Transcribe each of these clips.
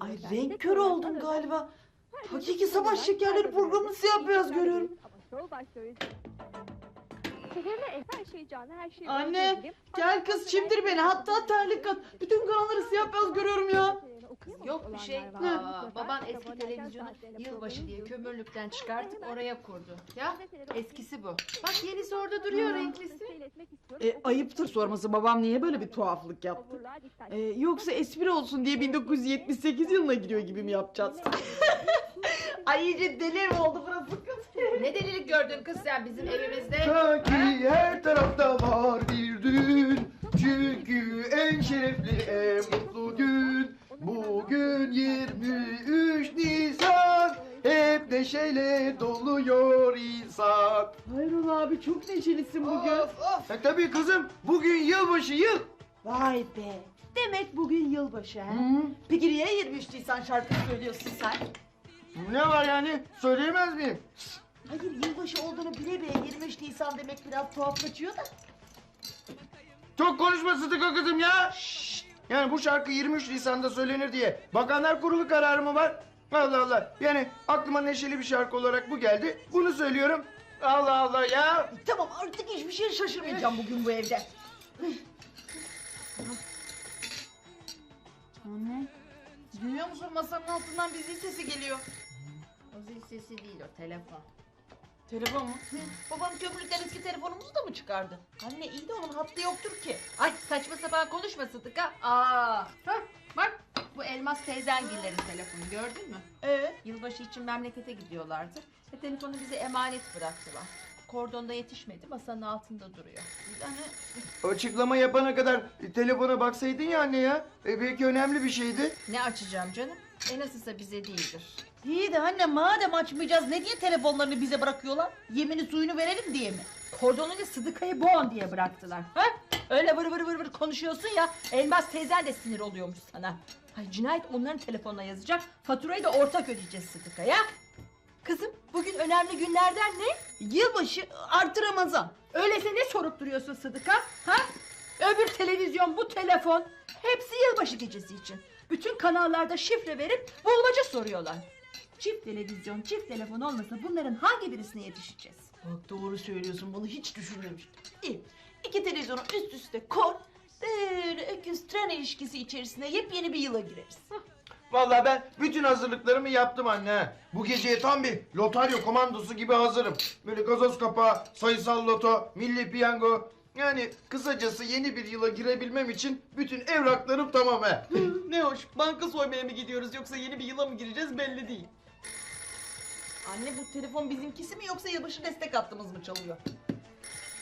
Ay renk kör oldum galiba. Hakiki sabah şekerleri programını siyah beyaz görüyorum. Anne gel kız çimdir beni hatta terlik kat. Bütün kanalları siyah beyaz görüyorum ya. Yok bir şey. Aa, baban eski televizyonu yılbaşı diye kömürlükten çıkartıp oraya kurdu. Ya eskisi bu. Bak yenisi orada duruyor renklisi. E, ayıptır sorması babam niye böyle bir tuhaflık yaptı? E, yoksa espri olsun diye 1978 yılına giriyor gibi mi yapacağız? Ay iyice deli mi oldu burası kız? Ne delilik gördün kız sen bizim evimizde? Sanki her tarafta var bir düğün Çünkü en şerefli en neşeyle doluyor insan Hayrola abi çok neşelisin bugün. E tabii kızım bugün yılbaşı yıl Vay be. Demek bugün yılbaşı ha? Peki niye 23 Nisan şarkı söylüyorsun sen? Ne var yani söyleyemez miyim? Hayır yılbaşı olduğunu bile bile 23 Nisan demek biraz tuhaf kaçıyor da. Çok konuşma Sıdıka kızım ya. Yani bu şarkı 23 Nisan'da söylenir diye Bakanlar Kurulu kararı mı var? Allah Allah. Yani aklıma neşeli bir şarkı olarak bu geldi. Bunu söylüyorum. Allah Allah ya. Tamam artık hiçbir şey şaşırmayacağım bugün bu evde. Anne. Duyuyor musun masanın altından bir zil sesi geliyor. O zil sesi değil o telefon. Telefon mu? Babam kömürlükten eski telefonumuzu da mı çıkardı? Anne iyi de onun hattı yoktur ki. Ay saçma sapan konuşma Sıdıka. Aa, hah, bak bu Elmas teyzengillerin telefonu gördün mü? Ee? Yılbaşı için memlekete gidiyorlardı. Ve telefonu bize emanet bıraktılar. Kordonda yetişmedi masanın altında duruyor. Yani Açıklama yapana kadar telefona baksaydın ya anne ya. E, belki önemli bir şeydi. Ne açacağım canım? E nasılsa bize değildir. iyi de anne madem açmayacağız ne diye telefonlarını bize bırakıyorlar? Yemini suyunu verelim diye mi? Kordonuyla Sıdıka'yı boğan diye bıraktılar. Ha? Öyle vır vır vır vır konuşuyorsun ya. Elmas teyzen de sinir oluyormuş sana. Ay cinayet onların telefonuna yazacak. Faturayı da ortak ödeyeceğiz Sıdıka'ya. Kızım bugün önemli günlerden ne? Yılbaşı artı Ramazan. Öyleyse ne sorup duruyorsun Sıdıka? Ha? Öbür televizyon, bu telefon hepsi yılbaşı gecesi için. Bütün kanallarda şifre verip bulmaca soruyorlar. Çift televizyon, çift telefon olmasa bunların hangi birisine yetişeceğiz? Bak doğru söylüyorsun bunu hiç düşünmemiştim. İyi. İki televizyonu üst üste koy. Böyle öküz tren ilişkisi içerisinde yepyeni bir yıla gireriz. Vallahi ben bütün hazırlıklarımı yaptım anne. Bu geceye tam bir lotaryo komandosu gibi hazırım. Böyle gazoz kapağı, sayısal loto, milli piyango. Yani kısacası yeni bir yıla girebilmem için bütün evraklarım tamam he. ne hoş. Banka soymaya mı gidiyoruz yoksa yeni bir yıla mı gireceğiz belli değil. Anne bu telefon bizimkisi mi yoksa yılbaşı destek hattımız mı çalıyor?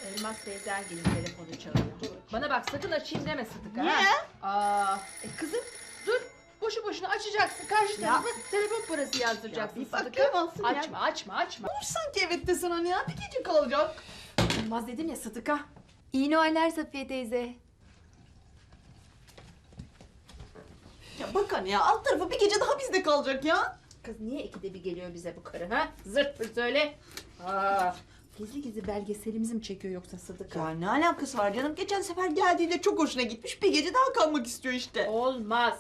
Elmas teyzen gelin telefonu çalıyor. Bana bak sakın açayım deme Sıdıka. Niye? ha? Aa, e kızım dur. Boşu boşuna açacaksın. Karşı Ya. tarafa telefon parası yazdıracaksın Ya bir Sıdıka. bakamazsın ya. Açma açma açma. Dur sanki evet desen anne ya bir gece kalacak. Olmaz dedim ya Sıdıka. İyi Noeller Safiye teyze. Ya bak anne ya alt tarafı bir gece daha bizde kalacak ya. Kız niye ikide bir geliyor bize bu karı ha? Zırt pırt söyle. Aa, gizli gizli belgeselimizi mi çekiyor yoksa Sıdıka? Ya ne alakası var canım? Geçen sefer geldiğinde çok hoşuna gitmiş. Bir gece daha kalmak istiyor işte. Olmaz.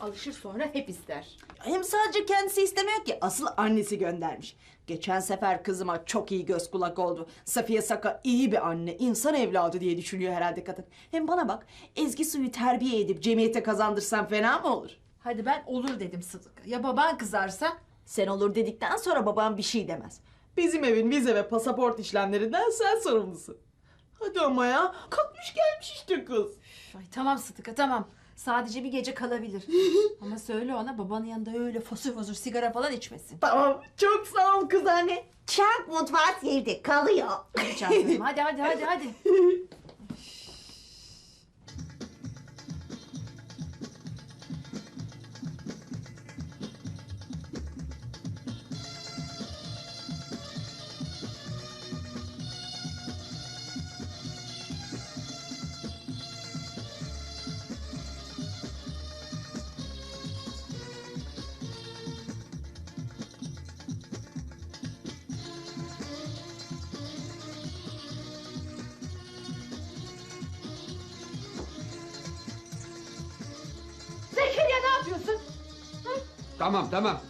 Alışır sonra hep ister. Hem sadece kendisi istemiyor ki. Asıl annesi göndermiş. Geçen sefer kızıma çok iyi göz kulak oldu. Safiye Saka iyi bir anne, insan evladı diye düşünüyor herhalde kadın. Hem bana bak, Ezgi Su'yu terbiye edip cemiyete kazandırsam fena mı olur? Hadi ben olur dedim Sıdıka. Ya baban kızarsa? Sen olur dedikten sonra babam bir şey demez. Bizim evin vize ve pasaport işlemlerinden sen sorumlusun. Hadi ama ya, kalkmış gelmiş işte kız. Üf, Ay tamam Sıdıka tamam. Sadece bir gece kalabilir. Ama söyle ona babanın yanında öyle fosur fosur sigara falan içmesin. Tamam, çok sağ ol kız anne. Çak mutfağı evde kalıyor. Hadi Çağatay'cığım, hadi hadi hadi hadi. Tamam tamam.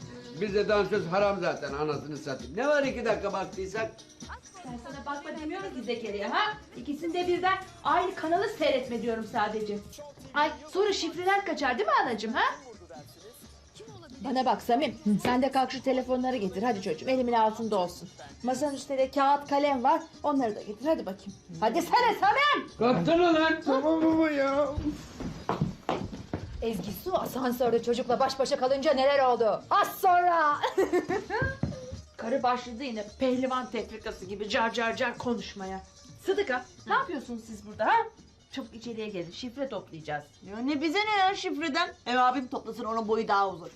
Bize dansöz haram zaten anasını satayım. Ne var iki dakika baktıysak? Ben sana bakma demiyorum ki Zekeriya ha? İkisinde birden aynı kanalı seyretme diyorum sadece. Ay sonra şifreler kaçar değil mi anacığım ha? Bana bak Samim, sen de kalk şu telefonları getir hadi çocuğum elimin altında olsun. Masanın üstünde de kağıt kalem var, onları da getir hadi bakayım. Hadi sana Samim! Kaptın ulan. Tamam baba ya. Ezgi Su asansörde çocukla baş başa kalınca neler oldu? Az sonra! Karı başladı yine pehlivan tefrikası gibi car car car konuşmaya. Sıdıka ne yapıyorsunuz siz burada ha? Çabuk içeriye gelin şifre toplayacağız. Ya ne bize ne ya şifreden? Ev abim toplasın onun boyu daha uzun.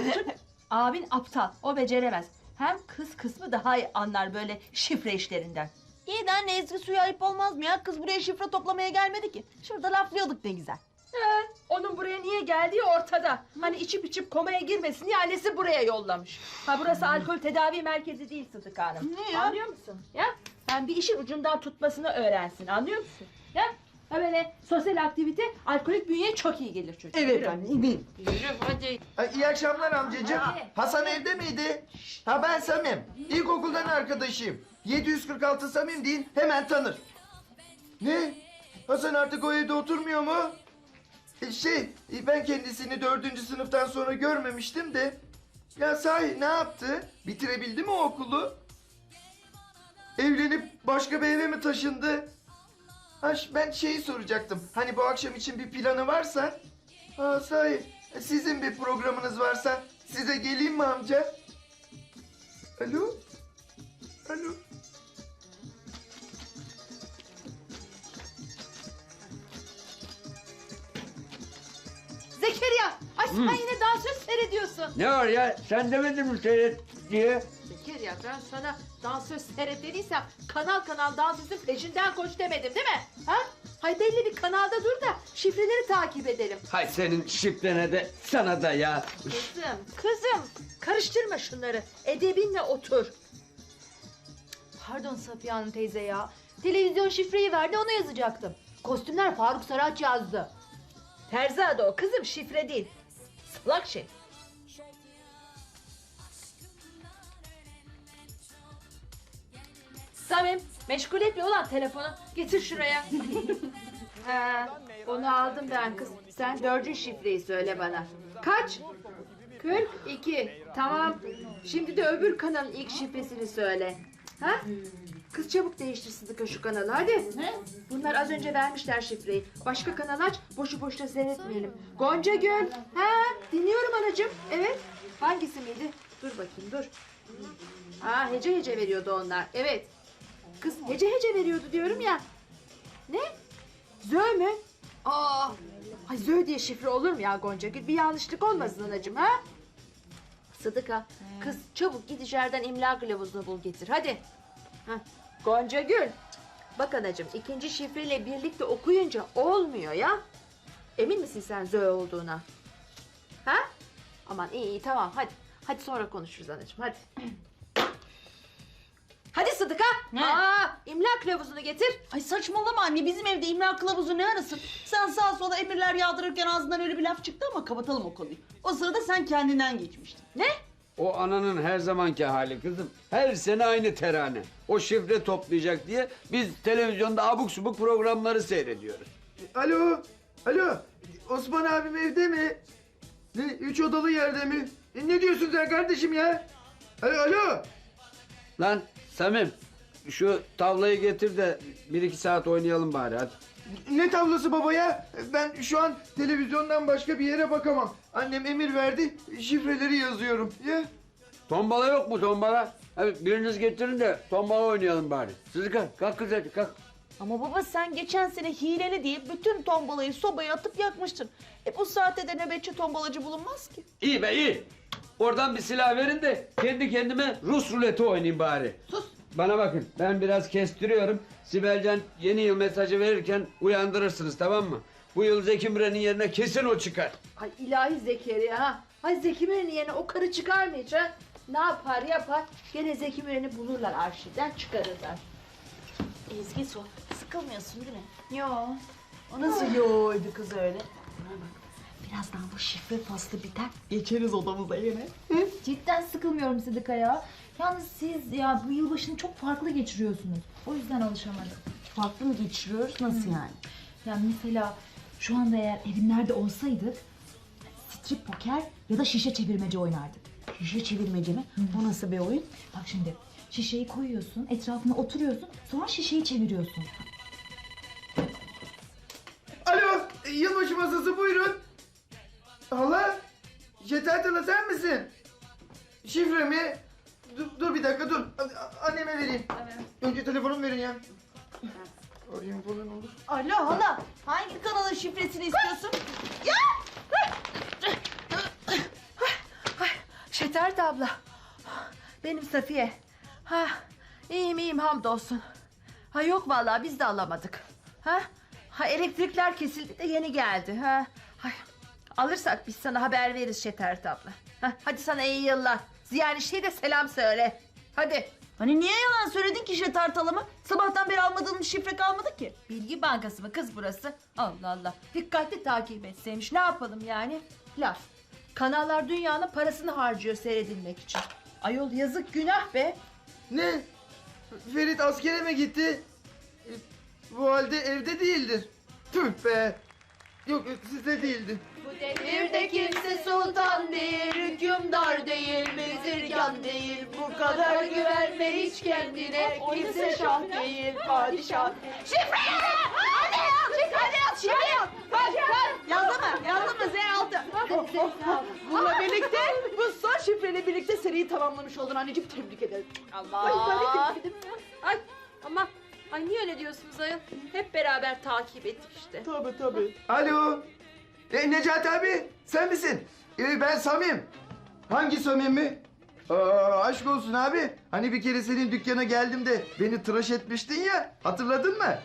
Abin aptal o beceremez. Hem kız kısmı daha iyi anlar böyle şifre işlerinden. İyi de anne eski suya ayıp olmaz mı ya? Kız buraya şifre toplamaya gelmedi ki. Şurada laflıyorduk ne güzel. He, onun buraya niye geldiği ortada. Hani içip içip komaya girmesin diye annesi buraya yollamış. Ha burası alkol tedavi merkezi değil Sıdık Hanım. Ne ya? Anlıyor musun? Ya ben bir işin ucundan tutmasını öğrensin anlıyor musun? Ya ha böyle sosyal aktivite alkolik bünyeye çok iyi gelir çocuk. Yürü. anne eminim. Yürü hadi. İyi akşamlar amcacığım. Hadi. Hasan evde miydi? Ha ben Samim. İlkokuldan arkadaşıyım. 746 Samim deyin hemen tanır. Ne? Hasan artık o evde oturmuyor mu? E, şey e, ben kendisini dördüncü sınıftan sonra görmemiştim de. Ya sahi ne yaptı? Bitirebildi mi okulu? Evlenip başka bir eve mi taşındı? Ha, ben şeyi soracaktım. Hani bu akşam için bir planı varsa? Ha sahi sizin bir programınız varsa size geleyim mi amca? Alo? Alo? Sen yine dansöz seyrediyorsun. Ne var ya? Sen demedin mi seyret diye? Zekeriya ben sana dansöz seyret dediysem kanal kanal dansözün peşinden koş demedim değil mi? Ha? Hay belli bir kanalda dur da şifreleri takip edelim. Hay senin şifrene de sana da ya. Kızım, kızım karıştırma şunları. Edebinle otur. Pardon Safiye Hanım teyze ya. Televizyon şifreyi verdi ona yazacaktım. Kostümler Faruk Saraç yazdı. Terzi adı o kızım şifre değil. Salak şey. Samim meşgul etme ulan telefonu. Getir şuraya. ha, onu aldım ben kız. Sen dördüncü şifreyi söyle bana. Kaç? 42. Tamam. Şimdi de öbür kanalın ilk şifresini söyle. Ha? Kız çabuk değiştir Sıdıka şu kanalı hadi. Ne? Bunlar az önce vermişler şifreyi. Başka kanal aç boşu boşuna seyretmeyelim. Gonca Gül. Ha dinliyorum anacığım. Evet. Hangisi miydi? Dur bakayım dur. Aa hece hece veriyordu onlar. Evet. Kız hece hece veriyordu diyorum ya. Ne? Zö mü? Aa. Ay Zö diye şifre olur mu ya Gonca Gül? Bir yanlışlık olmasın anacığım ha? Sıdıka, kız çabuk git içeriden imla kılavuzunu bul getir. Hadi. Heh. Gonca Gül. Bak anacığım ikinci şifreyle birlikte okuyunca olmuyor ya. Emin misin sen Zoe olduğuna? Ha? Aman iyi iyi tamam hadi. Hadi sonra konuşuruz anacığım hadi. Hadi Sıdıka. Ne? Aa, imla kılavuzunu getir. Ay saçmalama anne bizim evde imla kılavuzu ne arasın? Sen sağa sola emirler yağdırırken ağzından öyle bir laf çıktı ama kapatalım o konuyu. O sırada sen kendinden geçmiştin. Ne? O ananın her zamanki hali kızım. Her sene aynı terane. O şifre toplayacak diye biz televizyonda abuk subuk programları seyrediyoruz. Alo? Alo? Osman abim evde mi? Ne, üç odalı yerde mi? E, ne diyorsun sen kardeşim ya? Alo, alo? Lan Samim şu tavlayı getir de bir iki saat oynayalım bari hadi. Ne tavlası baba ya? Ben şu an televizyondan başka bir yere bakamam. Annem emir verdi, şifreleri yazıyorum. Ya? Tombala yok mu tombala? Hadi biriniz getirin de tombala oynayalım bari. Sıdıka kalk kız hadi kalk. Ama baba sen geçen sene hileli diye bütün tombalayı sobaya atıp yakmıştın. E bu saatte de nöbetçi tombalacı bulunmaz ki. İyi be iyi. Oradan bir silah verin de kendi kendime Rus ruleti oynayayım bari. Sus. Bana bakın ben biraz kestiriyorum. Sibelcan yeni yıl mesajı verirken uyandırırsınız tamam mı? Bu yıl Zeki Müren'in yerine kesin o çıkar. Ay ilahi Zekeriya ha. Ay Zeki Müren'in yerine o karı çıkar mı hiç ha? Ne yapar yapar gene Zeki Müren'i bulurlar arşivden çıkarırlar. Ezgi sor. Sıkılmıyorsun değil mi? Yo. O nasıl yoğuydu kız öyle? Birazdan bu şifre faslı biter. Geçeriz odamıza yine. Cidden sıkılmıyorum Sıdıka ya. Yalnız siz ya bu yılbaşını çok farklı geçiriyorsunuz. O yüzden alışamadım. Farklı mı geçiriyoruz? Nasıl yani? Ya mesela şu anda eğer evimlerde olsaydık strip poker ya da şişe çevirmece oynardık. Şişe çevirmece mi? O nasıl bir oyun? Bak şimdi şişeyi koyuyorsun, etrafına oturuyorsun, sonra şişeyi çeviriyorsun. Alo, e, yılbaşı masası buyurun. Hala, Yeter Hala sen misin? Şifre mi? Dur, dur bir dakika dur. A- Anneme vereyim. Önce telefonumu verin ya. Arayayım falan olur. Alo hala. Hangi kanalın şifresini istiyorsun? Şetert abla. Benim Safiye. Ha, iyiyim iyiyim hamdolsun. Ha yok vallahi biz de alamadık. Ha? Ha elektrikler kesildi de yeni geldi. Ha. Hay, alırsak biz sana haber veririz Şetert abla. Ha, hadi sana iyi yıllar. Ziya şey de selam söyle. Hadi. Hani niye yalan söyledin ki şişe tartalama? Sabahtan beri almadığım bir şifre kalmadı ki. Bilgi bankası mı kız burası? Allah Allah. Dikkatli takip etseymiş. Ne yapalım yani? Laf. Kanallar dünyanın parasını harcıyor seyredilmek için. Ayol yazık günah be. Ne? Ferit askere mi gitti? E, Bu halde evde değildir. Tüh be. Yok e, sizde değildi. Bu devirde kimse sultan değil, hükümdar değil, bezirgan değil. Bu kadar güvenme hiç kendine, kimse şah değil, padişah. Şifreyi! Hadi yaz! Hadi yaz! Şifre yaz! Hadi yaz! Yazdı mı? Yazdı mı? Z6. Bununla birlikte bu son şifreyle birlikte seriyi tamamlamış oldun anneciğim. Tebrik ederim. Allah! Ay ama ay niye öyle diyorsunuz ayol? Hep beraber takip ettik işte. Tabii tabii. Alo. E, Necati abi sen misin? E, ben Samim. Hangi Samim mi? Aa, aşk olsun abi. Hani bir kere senin dükkana geldim de beni tıraş etmiştin ya. Hatırladın mı?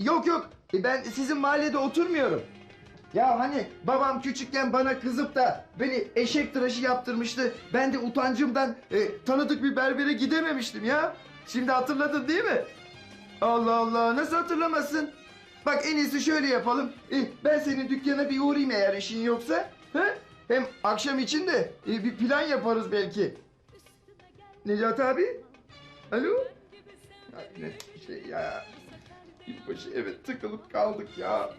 Yok yok. E, ben sizin mahallede oturmuyorum. Ya hani babam küçükken bana kızıp da beni eşek tıraşı yaptırmıştı. Ben de utancımdan e, tanıdık bir berbere gidememiştim ya. Şimdi hatırladın değil mi? Allah Allah nasıl hatırlamazsın? Bak en iyisi şöyle yapalım. E, ben senin dükkana bir uğrayayım eğer işin yoksa. He? Hem akşam için de e, bir plan yaparız belki. Necati abi? Alo? Ya yine şey ya. Yılbaşı evet tıkılıp kaldık ya.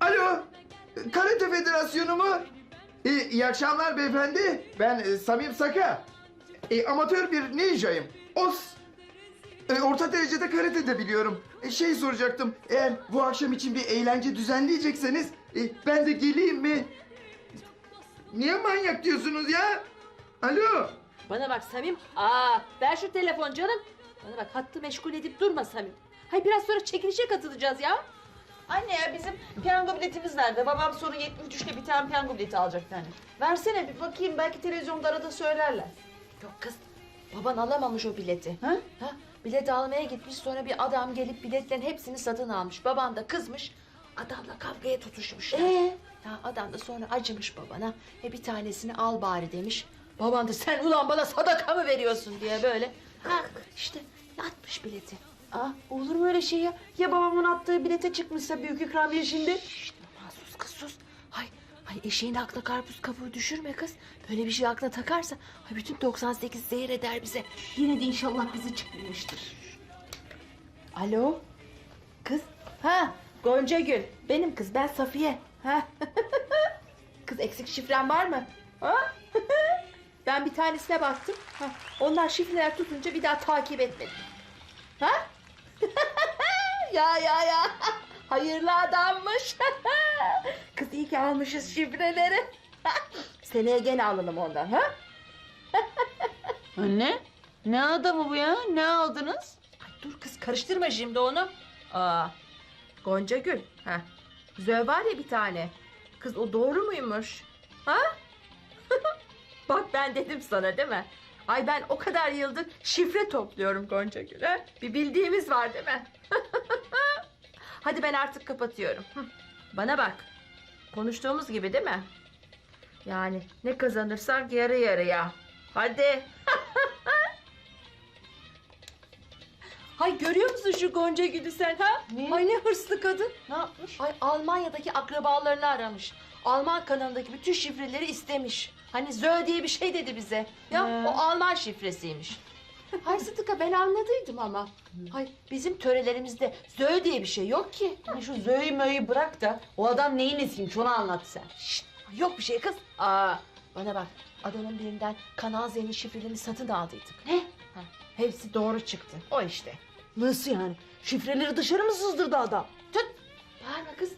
Alo? Karate Federasyonu mu? E, iyi akşamlar beyefendi. Ben e, Samim Saka. E, amatör bir ninjayım. Os. E, orta derecede karate de biliyorum. E, şey soracaktım. Eğer bu akşam için bir eğlence düzenleyecekseniz e, ben de geleyim mi? Niye manyak diyorsunuz ya? Alo? Bana bak Samim. Aa, ver şu telefon canım. Bana bak hattı meşgul edip durma Samim. Hay biraz sonra çekilişe katılacağız ya. Anne ya bizim piyango biletimiz nerede? Babam sonra 73'te bir tane piyango bileti alacak yani. Versene bir bakayım belki televizyonda arada söylerler. Yok kız, baban alamamış o bileti. Ha? Ha? Bilet almaya gitmiş sonra bir adam gelip biletlerin hepsini satın almış. Baban da kızmış, adamla kavgaya tutuşmuşlar. Ee? Ya adam da sonra acımış babana. E bir tanesini al bari demiş. Baban da sen ulan bana sadaka mı veriyorsun diye böyle. Ha işte yatmış bileti. Aa, olur mu öyle şey ya? Ya babamın attığı bilete çıkmışsa büyük ikramiye şimdi? Aman sus kız sus. Hay, hay eşeğin aklına karpuz kabuğu düşürme kız. Böyle bir şey aklına takarsa hay bütün 98 zehir eder bize. Yine de inşallah bizi çıkmamıştır. Alo. Kız. Ha, Gonca Gül. Benim kız ben Safiye. Ha. kız eksik şifren var mı? Ha? ben bir tanesine baktım. Ha. Onlar şifreler tutunca bir daha takip etmedim. Ha? ya ya ya. Hayırlı adammış. kız iyi ki almışız şifreleri. Seneye gene alalım ondan ha? Anne? Ne adamı bu ya? Ne aldınız? Ay dur kız karıştırma şimdi onu. Aa, Gonca Gül. Ha. Zöv var ya bir tane. Kız o doğru muymuş? Ha? Bak ben dedim sana değil mi? Ay ben o kadar yıldır şifre topluyorum Gonca Gül. Ha? Bir bildiğimiz var değil mi? Hadi ben artık kapatıyorum. Hı. Bana bak. Konuştuğumuz gibi değil mi? Yani ne kazanırsak yarı yarıya. Hadi. Ha Ay görüyor musun şu Gonca Gül'ü sen ha? Ne? Ay ne hırslı kadın. Ne yapmış? Ay Almanya'daki akrabalarını aramış. Alman kanalındaki bütün şifreleri istemiş. Hani Zö diye bir şey dedi bize. Ya He. o Alman şifresiymiş. Hay Sıtıka ben anladıydım ama. Hay bizim törelerimizde Zö diye bir şey yok ki. Hani şu zöğü möğü bırak da o adam neyin nesiymiş onu anlat sen. Şşt, yok bir şey kız. Aa, bana bak adamın birinden Kanal Z'nin şifrelerini satın aldıydık. Ne? Ha, hepsi doğru çıktı. O işte. Nasıl yani? Şifreleri dışarı mı sızdırdı adam? Tut. Bağırma kız.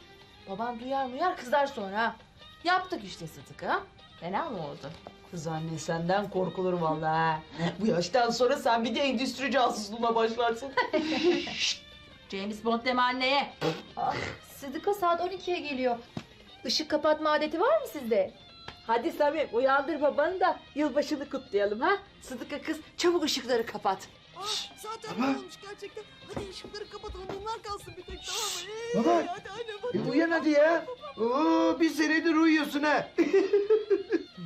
Baban duyar muyar kızar sonra. ha. Yaptık işte Sıtıka. Fena mı oldu? Kız anne senden korkulur vallahi. Bu yaştan sonra sen bir de endüstri casusluğuna başlarsın. James Bond deme anneye. Sıdıka saat 12'ye geliyor. Işık kapatma adeti var mı sizde? Hadi Samim uyandır babanı da yılbaşını kutlayalım ha. Sıdıka kız çabuk ışıkları kapat. Zaten Baba. olmuş gerçekten. Hadi ışıkları kapatalım bunlar kalsın bir tek tamam mı? Ee, Baba. Hadi anne bak. E, uyan hadi ya. Oo, bir senedir uyuyorsun ha.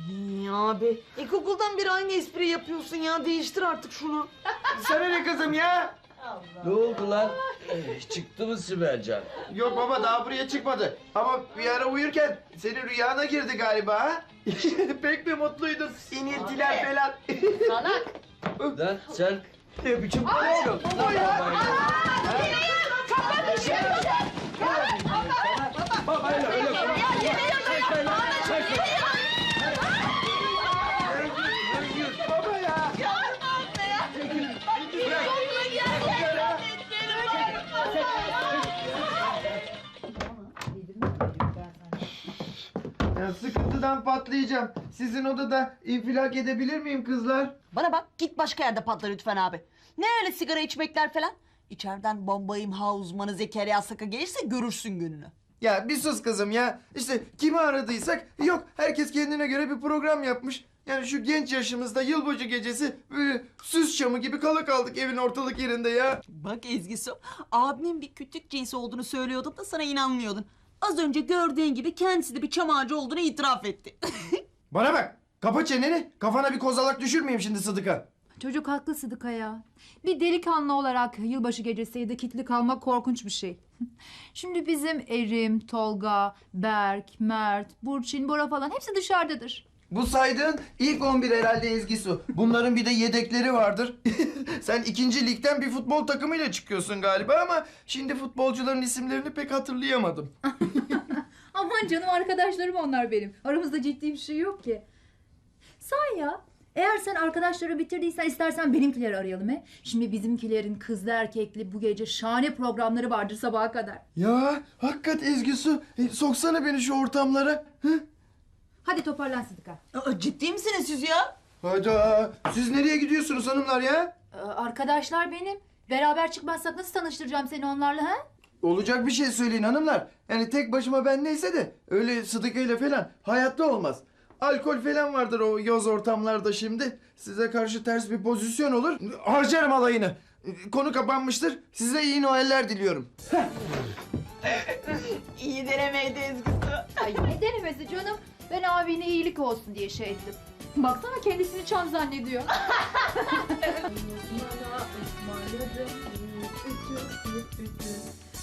İyi abi. İlkokuldan beri aynı espri yapıyorsun ya. Değiştir artık şunu. Sana ne kızım ya? Ne oldu lan? Eh, Çıktı mı Sibelcan? Yok baba daha buraya çıkmadı. Ama bir ara uyurken senin rüyana girdi galiba ha? Pek mi mutluydun? İniltiler falan. Salak. Lan sen ne biçim konuşuyorsun? Baba ya. Babayla sıkıntıdan patlayacağım. Sizin odada infilak edebilir miyim kızlar? Bana bak git başka yerde patla lütfen abi. Ne öyle sigara içmekler falan. İçeriden bomba imha uzmanı Zekeriya Saka gelirse görürsün gününü. Ya bir sus kızım ya. İşte kimi aradıysak yok herkes kendine göre bir program yapmış. Yani şu genç yaşımızda yılbaşı gecesi böyle süs çamı gibi kala kaldık evin ortalık yerinde ya. Bak Ezgisu, abimin bir kütük cinsi olduğunu söylüyordum da sana inanmıyordun. Az önce gördüğün gibi kendisi de bir çam ağacı olduğunu itiraf etti. Bana bak kapa çeneni kafana bir kozalak düşürmeyeyim şimdi Sıdıka. Çocuk haklı Sıdıka ya. Bir delikanlı olarak yılbaşı gecesi evde kilitli kalmak korkunç bir şey. Şimdi bizim Erim, Tolga, Berk, Mert, Burçin, Bora falan hepsi dışarıdadır. Bu saydığın ilk 11 herhalde Ezgisu. Bunların bir de yedekleri vardır. Sen ikinci ligden bir futbol takımıyla çıkıyorsun galiba ama şimdi futbolcuların isimlerini pek hatırlayamadım. Aman canım arkadaşlarım onlar benim. Aramızda ciddi bir şey yok ki. Say ya. Eğer sen arkadaşları bitirdiysen istersen benimkileri arayalım he. Şimdi bizimkilerin kızlı erkekli bu gece şahane programları vardır sabaha kadar. Ya hakikat Ezgisu. E, soksana beni şu ortamlara. Hı? Hadi toparlan Sıdıka. Aa, ciddi misiniz siz ya? Hayda. Siz nereye gidiyorsunuz hanımlar ya? Ee, arkadaşlar benim. Beraber çıkmazsak nasıl tanıştıracağım seni onlarla ha? Olacak bir şey söyleyin hanımlar. Yani tek başıma ben neyse de öyle Sıdıka ile falan hayatta olmaz. Alkol falan vardır o yoz ortamlarda şimdi. Size karşı ters bir pozisyon olur. Harcarım alayını. Konu kapanmıştır. Size iyi Noeller diliyorum. İyi denemeydi Ezgisu. Ay ne denemesi canım. Ben abine iyilik olsun diye şey ettim. Baksana kendisini çam zannediyor.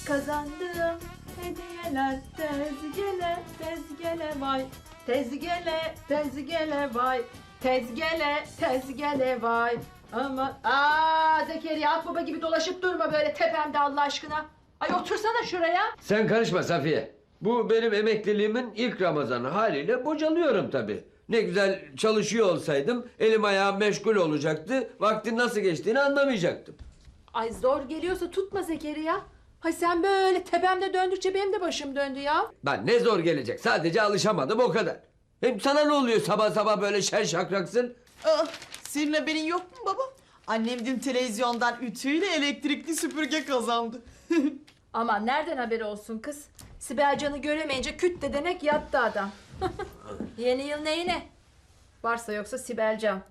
Kazandım hediyeler tezgele tezgele vay. Tezgele tezgele vay. Tezgele tezgele vay. Ama aa Zekeriya Akbaba gibi dolaşıp durma böyle tepemde Allah aşkına. Ay otursana şuraya. Sen karışma Safiye. Bu benim emekliliğimin ilk Ramazanı haliyle bocalıyorum tabii. Ne güzel çalışıyor olsaydım elim ayağım meşgul olacaktı. Vaktin nasıl geçtiğini anlamayacaktım. Ay zor geliyorsa tutma Zekeriya. Hay sen böyle tepemde döndükçe benim de başım döndü ya. Ben ne zor gelecek sadece alışamadım o kadar. Hem sana ne oluyor sabah sabah böyle şen şakraksın? Aa, senin haberin yok mu baba? Annem dün televizyondan ütüyle elektrikli süpürge kazandı. Aman nereden haberi olsun kız? Sibel Can'ı göremeyince küt de denek yattı adam. Yeni yıl neyine? Varsa yoksa Sibel Can.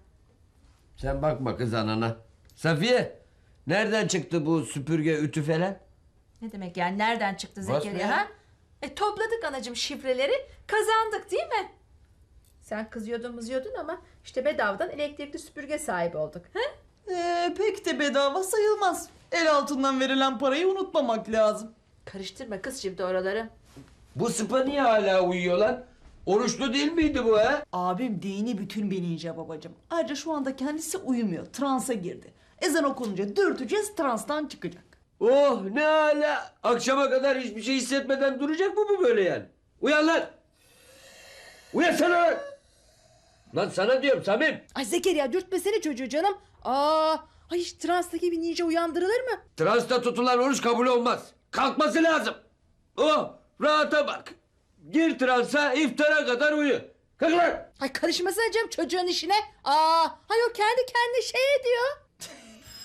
Sen bakma kız anana. Safiye nereden çıktı bu süpürge ütü falan? Ne demek yani nereden çıktı Basma Zekeriya ya. ha? E topladık anacığım şifreleri kazandık değil mi? Sen kızıyordun mızıyordun ama işte bedavadan elektrikli süpürge sahibi olduk. He? Ee, pek de bedava sayılmaz. El altından verilen parayı unutmamak lazım. Karıştırma kız şimdi oraları. Bu sıpa niye hala uyuyor lan? Oruçlu değil miydi bu ha? Abim dini bütün bilince babacığım. Ayrıca şu anda kendisi uyumuyor. Transa girdi. Ezan okununca dürteceğiz transtan çıkacak. Oh ne hala. Akşama kadar hiçbir şey hissetmeden duracak mı bu böyle yani? Uyan lan. Uyansana lan. Lan sana diyorum Samim. Ay Zekeriya dürtmesene çocuğu canım. Aa, ay hiç transtaki bir ninja uyandırılır mı? Transta tutulan oruç kabul olmaz. Kalkması lazım. Oh rahata bak. Gir transa iftara kadar uyu. Kalk lan. Ay karışmasana canım çocuğun işine. Aa, ay o kendi kendine şey ediyor.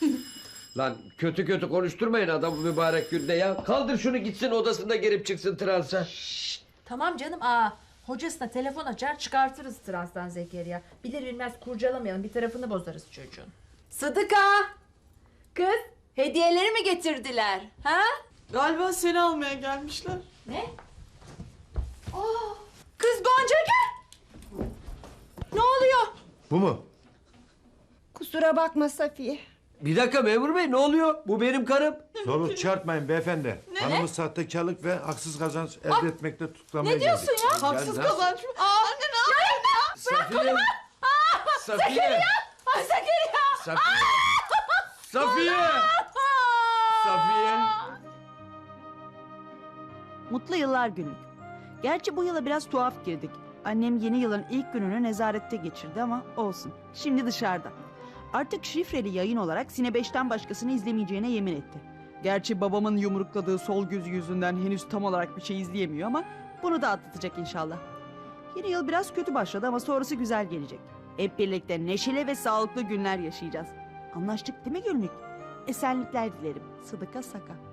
Lan kötü kötü konuşturmayın adamı mübarek günde ya. Kaldır şunu gitsin odasında girip çıksın transa. Tamam canım aa. Hocasına telefon açar çıkartırız transtan Zekeriya. Bilir bilmez kurcalamayalım bir tarafını bozarız çocuğun. Sıdıka! Kız hediyeleri mi getirdiler? Ha? Galiba seni almaya gelmişler. Kız Gonca gel. Ne oluyor? Bu mu? Kusura bakma Safiye. Bir dakika memur bey ne oluyor? Bu benim karım. Zorluk çıkartmayın beyefendi. Hanımı sahtekarlık ve haksız kazanç elde etmekte tutuklamaya Ne diyorsun geldik. ya? Haksız Ya, kazanç mı? Aa anne ne yapıyorsun? Safiye. Safiye. Ay Zekeriya! Safiye. Safiye. Safiye. Mutlu yıllar günlük. Gerçi bu yıla biraz tuhaf girdik. Annem yeni yılın ilk gününü nezarette geçirdi ama olsun. Şimdi dışarıda. Artık şifreli yayın olarak Sine 5'ten başkasını izlemeyeceğine yemin etti. Gerçi babamın yumrukladığı sol gözü yüzünden henüz tam olarak bir şey izleyemiyor ama bunu da atlatacak inşallah. Yeni yıl biraz kötü başladı ama sonrası güzel gelecek. Hep birlikte neşeli ve sağlıklı günler yaşayacağız. Anlaştık değil mi günlük? Esenlikler dilerim. Sıdıka Saka.